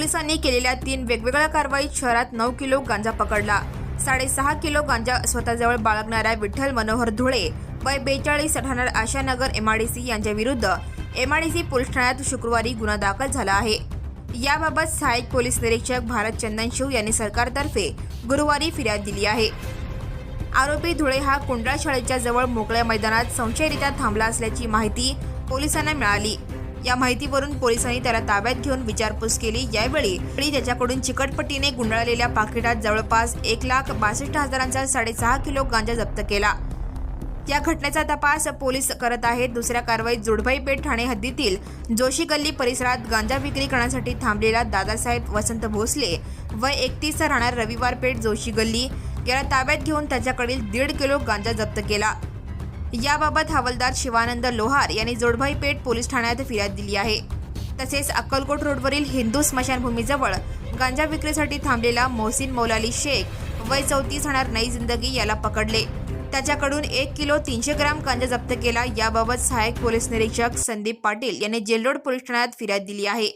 पोलिसांनी केलेल्या तीन वेगवेगळ्या कारवाईत शहरात नऊ किलो गांजा पकडला. साडेसहा किलो गांजा स्वतःजवळ बाळगणाऱ्या विठ्ठल मनोहर धुळे वय बेचाळीस राहणार आशानगर एमआयडीसी यांच्या विरुद्ध एमआयडीसी पोलीस ठाण्यात शुक्रवारी गुन्हा दाखल झाला आहे. याबाबत सहाय्यक पोलीस निरीक्षक भारत चंदन शिव यांनी सरकारतर्फे गुरुवारी फिर्याद दिली आहे. आरोपी धुळे हा कुंडळ शाळेच्या जवळ मोकळ्या मैदानात संशयरित्या थांबला असल्याची माहिती पोलिसांना मिळाली. या माहितीवरून पोलिसांनी त्याला ताब्यात घेऊन विचारपूस केली. यावेळी त्याच्याकडून चिकटपट्टीने गुंडाळलेल्या पाकिटात जवळपास एक लाख बासष्ट हजारांचा साडेसहा किलो गांजा जप्त केला. या घटनेचा तपास पोलीस करत आहेत. दुसऱ्या कारवाईत जोडभाई पेठ ठाणे हद्दीतील जोशी गल्ली परिसरात गांजा विक्री करण्यासाठी थांबलेला दादासाहेब वसंत भोसले व एकतीस राहणार रविवार पेठ जोशी गल्ली याला ताब्यात घेऊन त्याच्याकडील दीड किलो गांजा जप्त केला. याबाबत हवालदार शिवानंद लोहार यांनी जोडभाई पेठ पोलीस ठाण्यात फिर्याद दिली आहे. तसेच अक्कलकोट रोडवरील हिंदू स्मशानभूमीजवळ गांजा विक्रीसाठी थांबलेला मोहसिन मौलाली शेख वय चौतीस होणार नई जिंदगी याला पकडले. त्याच्याकडून एक किलो तीनशे ग्राम गांजा जप्त केला. याबाबत सहाय्यक पोलीस निरीक्षक संदीप पाटील यांनी जेलरोड पोलीस ठाण्यात फिर्याद दिली आहे.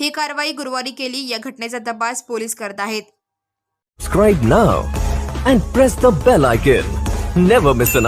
ही कारवाई गुरुवारी केली. या घटनेचा तपास पोलीस करत आहेत. Subscribe now and press the bell icon. Never miss.